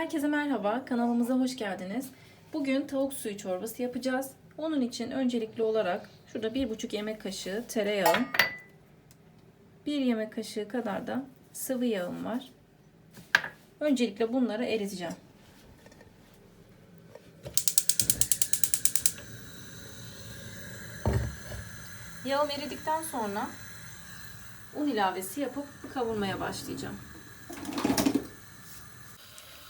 Herkese merhaba, kanalımıza hoş geldiniz. Bugün tavuk suyu çorbası yapacağız. Onun için öncelikli olarak şurada 1,5 yemek kaşığı tereyağı, 1 yemek kaşığı kadar da sıvı yağım var. Öncelikle bunları eriteceğim. Yağım eridikten sonra un ilavesi yapıp kavurmaya başlayacağım.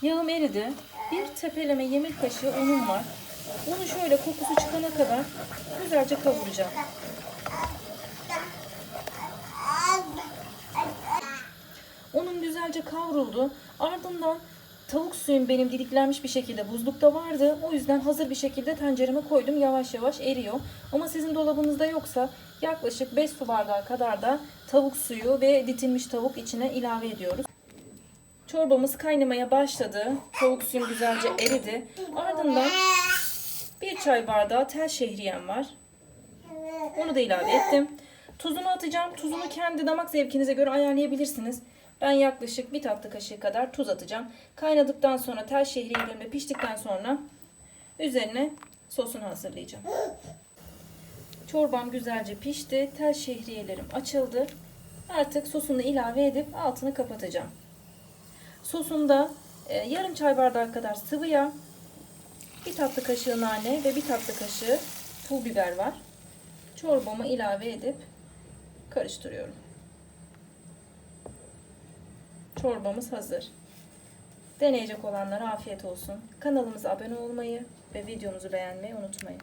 Yağım eridi. Bir tepeleme yemek kaşığı unum var. Unu şöyle kokusu çıkana kadar güzelce kavuracağım. Unum güzelce kavruldu. Ardından tavuk suyum benim didiklenmiş bir şekilde buzlukta vardı. O yüzden hazır bir şekilde tencereme koydum. Yavaş yavaş eriyor. Ama sizin dolabınızda yoksa yaklaşık 5 su bardağı kadar da tavuk suyu ve ditilmiş tavuk içine ilave ediyoruz. Çorbamız kaynamaya başladı. Tavuk suyum güzelce eridi. Ardından bir çay bardağı tel şehriyem var. Onu da ilave ettim. Tuzunu atacağım. Tuzunu kendi damak zevkinize göre ayarlayabilirsiniz. Ben yaklaşık bir tatlı kaşığı kadar tuz atacağım. Kaynadıktan sonra tel şehriyelerim de piştikten sonra üzerine sosunu hazırlayacağım. Çorbam güzelce pişti. Tel şehriyelerim açıldı. Artık sosunu ilave edip altını kapatacağım. Sosunda e, yarım çay bardağı kadar sıvı yağ, bir tatlı kaşığı nane ve bir tatlı kaşığı pul biber var. Çorbamı ilave edip karıştırıyorum. Çorbamız hazır. Deneyecek olanlara afiyet olsun. Kanalımıza abone olmayı ve videomuzu beğenmeyi unutmayın.